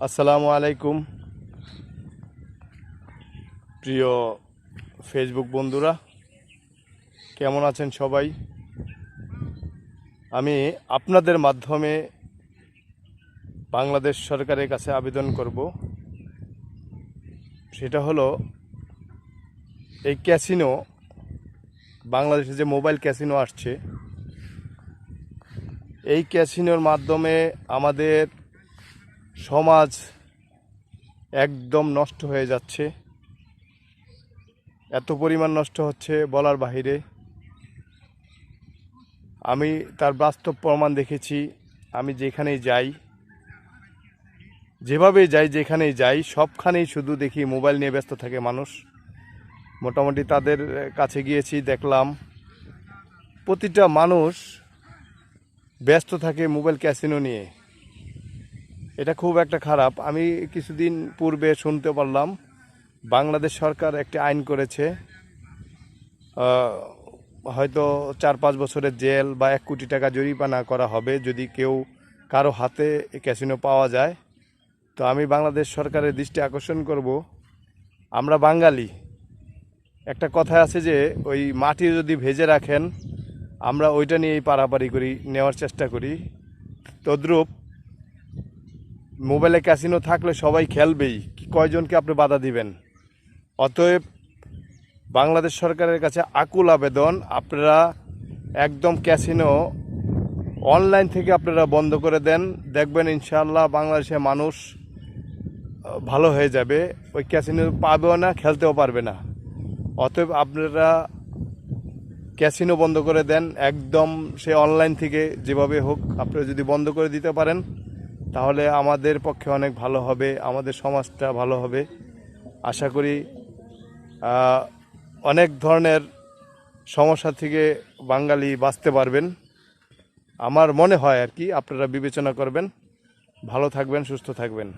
আসসালামু আলাইকুম। প্রিয় ফেসবুক বন্ধুরা, কেমন আছেন সবাই? আমি আপনাদের মাধ্যমে বাংলাদেশ সরকারের কাছে আবেদন করব। সেটা হলো, এই ক্যাসিনো, বাংলাদেশে যে মোবাইল ক্যাসিনো আসছে, এই ক্যাসিনোর মাধ্যমে আমাদের সমাজ একদম নষ্ট হয়ে যাচ্ছে। এত পরিমাণ নষ্ট হচ্ছে বলার বাহিরে। আমি তার বাস্তব প্রমাণ দেখেছি। আমি যেখানেই যাই, যেভাবে যাই, যেখানেই যাই, সবখানেই শুধু দেখি মোবাইল নিয়ে ব্যস্ত থাকে মানুষ। মোটামুটি তাদের কাছে গিয়েছি, দেখলাম প্রতিটা মানুষ ব্যস্ত থাকে মোবাইল ক্যাসিনো নিয়ে। এটা খুব একটা খারাপ। আমি কিছুদিন পূর্বে শুনতে পারলাম, বাংলাদেশ সরকার একটি আইন করেছে হয়তো চার পাঁচ বছরের জেল বা এক কোটি টাকা জরিমানা করা হবে যদি কেউ কারও হাতে ক্যাসিনো পাওয়া যায়। তো আমি বাংলাদেশ সরকারের দৃষ্টি আকর্ষণ করব। আমরা বাঙালি। একটা কথা আছে যে, ওই মাটি যদি ভেজে রাখেন, আমরা ওইটা নিয়েই পারাপারি করি, নেওয়ার চেষ্টা করি। তদ্রূপ মোবাইলে ক্যাসিনো থাকলে সবাই খেলবেই। কয়জনকে আপনি বাধা দিবেন? অতএব বাংলাদেশ সরকারের কাছে আকুল আবেদন, আপনারা একদম ক্যাসিনো অনলাইন থেকে আপনারা বন্ধ করে দেন। দেখবেন ইনশাআল্লাহ বাংলাদেশের মানুষ ভালো হয়ে যাবে। ওই ক্যাসিনো পাবেও না, খেলতেও পারবে না। অতএব আপনারা ক্যাসিনো বন্ধ করে দেন। একদম সে অনলাইন থেকে যেভাবে হোক, আপনারা যদি বন্ধ করে দিতে পারেন তাহলে আমাদের পক্ষে অনেক ভালো হবে, আমাদের সমাজটা ভালো হবে। আশা করি অনেক ধরনের সমস্যা থেকে বাঙালি বাঁচতে পারবেন। আমার মনে হয় আর কি, আপনারা বিবেচনা করবেন। ভালো থাকবেন, সুস্থ থাকবেন।